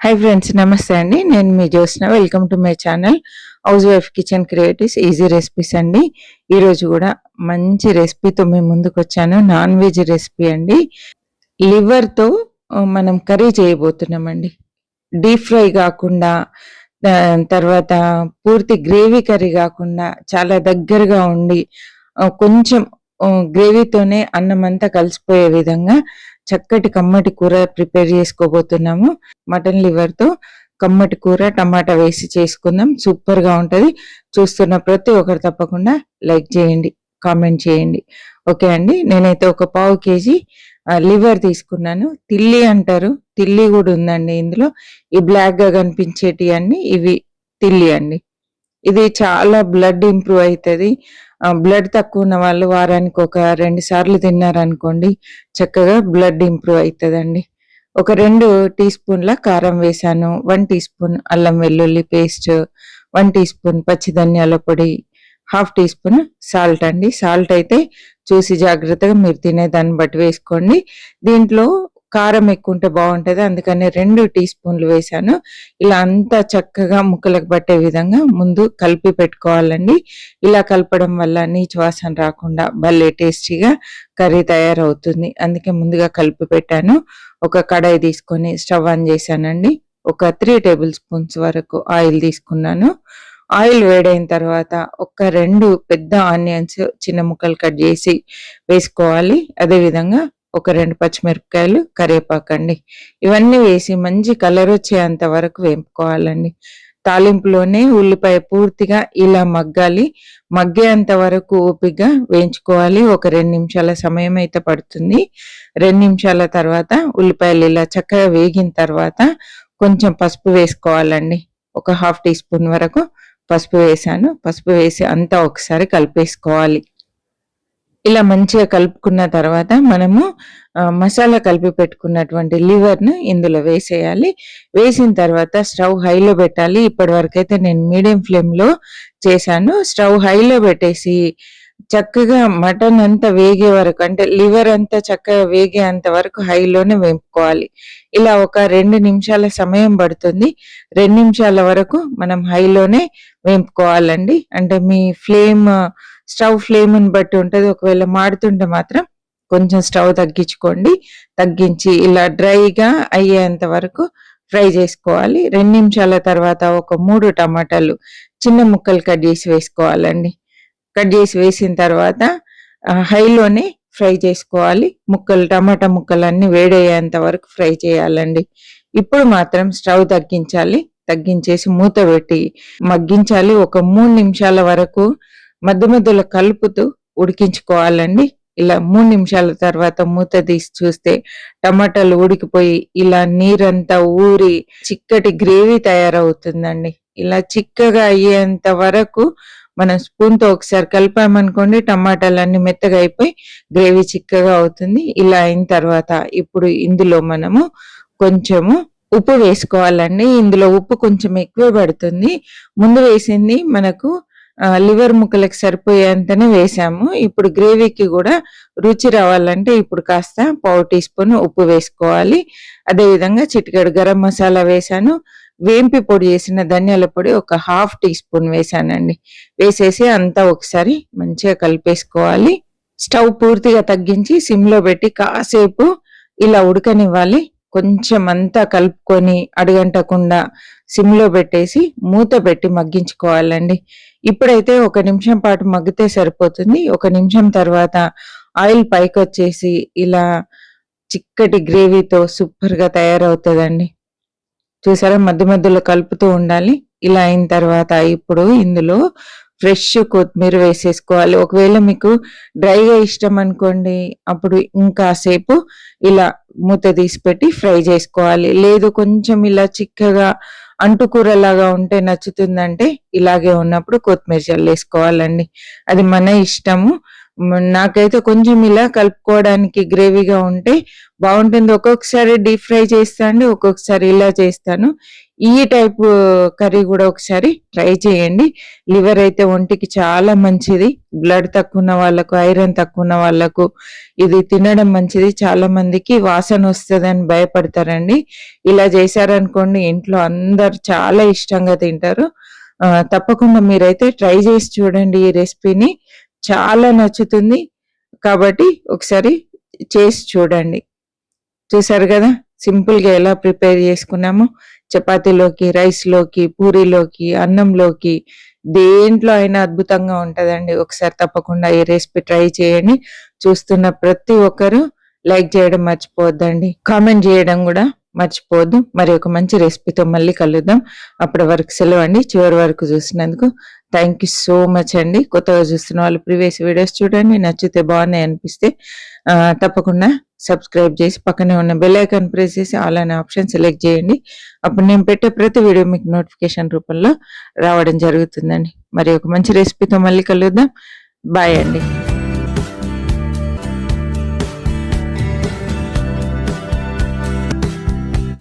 Hi friends నమస్తే అండి. నేను మీ Jyotsna. Welcome to my channel housewife kitchen creatives easy recipes అండి ఈరోజు కూడా మంచి రెసిపీతో మేము ముందుకు వచ్చాను. నాన్ వెజ్ రెసిపీ అండి. లివర్తో మనం కర్రీ చేయబోతున్నామండి. డీప్ ఫ్రై కాకుండా తర్వాత పూర్తి గ్రేవీ కర్రీ కాకుండా చాలా దగ్గరగా ఉండి కొంచెం గ్రేవీతోనే అన్నం అంతా కలిసిపోయే విధంగా చక్కటి కమ్మటి కూర ప్రిపేర్ చేసుకోబోతున్నాము. మటన్ లివర్తో కమ్మటి కూర టమాటా వేసి చేసుకుందాం. సూపర్గా ఉంటది. చూస్తున్న ప్రతి ఒక్కరు తప్పకుండా లైక్ చేయండి కామెంట్ చేయండి. ఓకే అండి నేనైతే ఒక పావు కేజీ లివర్ తీసుకున్నాను. తిల్లి అంటారు తిల్లి కూడా ఉందండి ఇందులో. ఈ బ్లాక్గా కనిపించేటి అన్ని ఇవి తిల్లి అండి. ఇది చాలా బ్లడ్ ఇంప్రూవ్ అవుతుంది. బ్లడ్ తక్కువ ఉన్న వాళ్ళు వారానికి ఒక రెండు సార్లు తిన్నారనుకోండి చక్కగా బ్లడ్ ఇంప్రూవ్ అవుతుందండి ఒక రెండు టీ స్పూన్ల కారం వేసాను వన్ టీ స్పూన్ అల్లం వెల్లుల్లి పేస్ట్ వన్ టీ స్పూన్ పచ్చి ధనియాల పొడి హాఫ్ టీ స్పూన్ సాల్ట్ అండి. సాల్ట్ అయితే చూసి జాగ్రత్తగా మీరు తినే దాన్ని బట్టి వేసుకోండి. దీంట్లో కారం ఎక్కువ ఉంటే బాగుంటుంది. అందుకని రెండు టీ స్పూన్లు వేసాను ఇలా అంతా చక్కగా ముక్కలకు పట్టే విధంగా ముందు కలిపి పెట్టుకోవాలండి. ఇలా కలపడం వల్ల నీచు వాసన రాకుండా భలే టేస్టీగా కర్రీ తయారవుతుంది. అందుకే ముందుగా కలిపి పెట్టాను. ఒక కడాయి తీసుకొని స్టవ్ ఆన్ చేశానండి. ఒక త్రీ టేబుల్ స్పూన్స్ వరకు ఆయిల్ తీసుకున్నాను. ఆయిల్ వేడైన తర్వాత ఒక రెండు పెద్ద ఆనియన్స్ చిన్న ముక్కలు కట్ చేసి వేసుకోవాలి. అదే విధంగా ఒక రెండు పచ్చిమిరపకాయలు కరివేపాకండి ఇవన్నీ వేసి మంచి కలర్ వచ్చేంత వరకు వేపుకోవాలండి. తాలింపులోనే ఉల్లిపాయ పూర్తిగా ఇలా మగ్గాలి. మగ్గేంత వరకు ఓపిగ్గా వేయించుకోవాలి. ఒక రెండు నిమిషాల సమయం అయితే పడుతుంది. రెండు నిమిషాల తర్వాత ఉల్లిపాయలు ఇలా చక్కగా వేగిన తర్వాత కొంచెం పసుపు వేసుకోవాలండి. ఒక హాఫ్ టీ స్పూన్ వరకు పసుపు వేసాను. పసుపు వేసి అంతా ఒకసారి కలిపేసుకోవాలి. ఇలా మంచిగా కలుపుకున్న తర్వాత మనము మసాలా కలిపి పెట్టుకున్నటువంటి లివర్ను ఇందులో వేసేయాలి. వేసిన తర్వాత స్టవ్ హైలో పెట్టాలి. ఇప్పటి వరకు అయితే నేను మీడియం ఫ్లేమ్లో చేశాను. స్టవ్ హైలో పెట్టేసి చక్కగా మటన్ అంతా వేగే వరకు అంటే లివర్ అంతా చక్కగా వేగే అంత వరకు హైలోనే వేపుకోవాలి. ఇలా ఒక రెండు నిమిషాల సమయం పడుతుంది. రెండు నిమిషాల వరకు మనం హైలోనే వేపుకోవాలండి. అంటే మీ ఫ్లేమ్ స్టవ్ ఫ్లేమ్ని బట్టి ఉంటుంది. ఒకవేళ మాడుతుంటే మాత్రం కొంచెం స్టవ్ తగ్గించుకోండి. తగ్గించి ఇలా డ్రైగా అయ్యేంత వరకు ఫ్రై చేసుకోవాలి. రెండు నిమిషాల తర్వాత ఒక మూడు టమాటాలు చిన్న ముక్కలు కట్ చేసి వేసుకోవాలండి. కట్ చేసి వేసిన తర్వాత హైలోనే ఫ్రై చేసుకోవాలి. ముక్కలు టమాటా ముక్కలు అన్ని వేడయ్యేంత వరకు ఫ్రై చేయాలండి. ఇప్పుడు మాత్రం స్టవ్ తగ్గించాలి. తగ్గించేసి మూత పెట్టి మగ్గించాలి. ఒక మూడు నిమిషాల వరకు మధ్య మధ్యలో కలుపుతూ ఉడికించుకోవాలండి. ఇలా మూడు నిమిషాల తర్వాత మూత తీసి చూస్తే టమాటాలు ఉడికిపోయి ఇలా నీరంతా ఊరి చిక్కటి గ్రేవీ తయారవుతుందండి. ఇలా చిక్కగా అయ్యేంత వరకు మనం స్పూన్తో ఒకసారి కలిపామనుకోండి టమాటాలన్నీ మెత్తగా అయిపోయి గ్రేవీ చిక్కగా అవుతుంది. ఇలా అయిన తర్వాత ఇప్పుడు ఇందులో మనము కొంచెము ఉప్పు వేసుకోవాలండి. ఇందులో ఉప్పు కొంచెం ఎక్కువ పడుతుంది. ముందు వేసింది మనకు లివర్ ముక్కలకు సరిపోయేంతనే వేసాము. ఇప్పుడు గ్రేవీకి కూడా రుచి రావాలంటే ఇప్పుడు కాస్త పావు టీ స్పూన్ ఉప్పు వేసుకోవాలి. అదేవిధంగా చిటికెడు గరం మసాలా వేసాను. వేంపి పొడి చేసిన ధనియాల పొడి ఒక హాఫ్ టీ స్పూన్ వేసానండి. వేసేసి అంతా ఒకసారి మంచిగా కలిపేసుకోవాలి. స్టవ్ పూర్తిగా తగ్గించి సిమ్లో పెట్టి కాసేపు ఇలా ఉడకనివ్వాలి. కొంచెం అంతా కలుపుకొని అడుగంటకుండా సిమ్లో పెట్టేసి మూత పెట్టి మగ్గించుకోవాలండి. ఇప్పుడైతే ఒక నిమిషం పాటు మగ్గితే సరిపోతుంది. ఒక నిమిషం తర్వాత ఆయిల్ పైకి వచ్చేసి ఇలా చిక్కటి గ్రేవీతో సూపర్గా తయారవుతుందండి. చూసారా? మధ్య మధ్యలో కలుపుతూ ఉండాలి. ఇలా అయిన తర్వాత ఇప్పుడు ఇందులో ఫ్రెష్ కొత్తిమీర వేసేసుకోవాలి. ఒకవేళ మీకు డ్రైగా ఇష్టం అనుకోండి అప్పుడు ఇంకాసేపు ఇలా మూత తీసి పెట్టి ఫ్రై చేసుకోవాలి. లేదు కొంచెం ఇలా చిక్కగా అంటుకూరలాగా ఉంటే నచ్చుతుందంటే ఇలాగే ఉన్నప్పుడు కొత్తిమీర చల్లేసుకోవాలండి అది మన ఇష్టము. నాకైతే కొంచెం ఇలా కలుపుకోవడానికి గ్రేవీగా ఉంటే బాగుంటుంది. ఒక్కొక్కసారి డీప్ ఫ్రై చేస్తాను ఒక్కొక్కసారి ఇలా చేస్తాను. ఈ టైప్ కర్రీ కూడా ఒకసారి ట్రై చేయండి. లివర్ అయితే ఒంటికి చాలా మంచిది. బ్లడ్ తక్కువ ఉన్న వాళ్ళకు ఐరన్ తక్కువ ఉన్న వాళ్ళకు ఇది తినడం మంచిది. చాలా మందికి వాసన వస్తుందని భయపడతారండి. ఇలా చేశారనుకోండి ఇంట్లో అందరు చాలా ఇష్టంగా తింటారు. తప్పకుండా మీరైతే ట్రై చేసి చూడండి ఈ రెసిపీని. చాలా నచ్చుతుంది. కాబట్టి ఒకసారి చేసి చూడండి. చూసారు కదా సింపుల్గా ఎలా ప్రిపేర్ చేసుకున్నామో. చపాతీలోకి రైస్లోకి పూరీలోకి అన్నంలోకి దేంట్లో అయినా అద్భుతంగా ఉంటుందండి. ఒకసారి తప్పకుండా ఈ రెసిపీ ట్రై చేయండి. చూస్తున్న ప్రతి ఒక్కరు లైక్ చేయడం మర్చిపోవద్దండి. కామెంట్ చేయడం కూడా మర్చిపోవద్దు మరి ఒక మంచి రెసిపీతో మళ్ళీ కలుద్దాం. అప్పటి వరకు సెలవు అండి. చివరి వరకు చూసినందుకు థ్యాంక్ యూ సో మచ్ అండి. కొత్తగా చూస్తున్న వాళ్ళు ప్రీవియస్ వీడియోస్ చూడండి. నచ్చితే బాగున్నాయి అనిపిస్తే తప్పకుండా సబ్స్క్రైబ్ చేసి పక్కనే ఉన్న బెల్ ఐకాన్ ప్రెస్ చేసి ఆల్ అనే ఆప్షన్ సెలెక్ట్ చేయండి. అప్పుడు నేను పెట్టే ప్రతి వీడియో మీకు నోటిఫికేషన్ రూపంలో రావడం జరుగుతుందండి. మరి ఒక మంచి రెసిపీతో మళ్ళీ కలుద్దాం. బాయ్ అండి.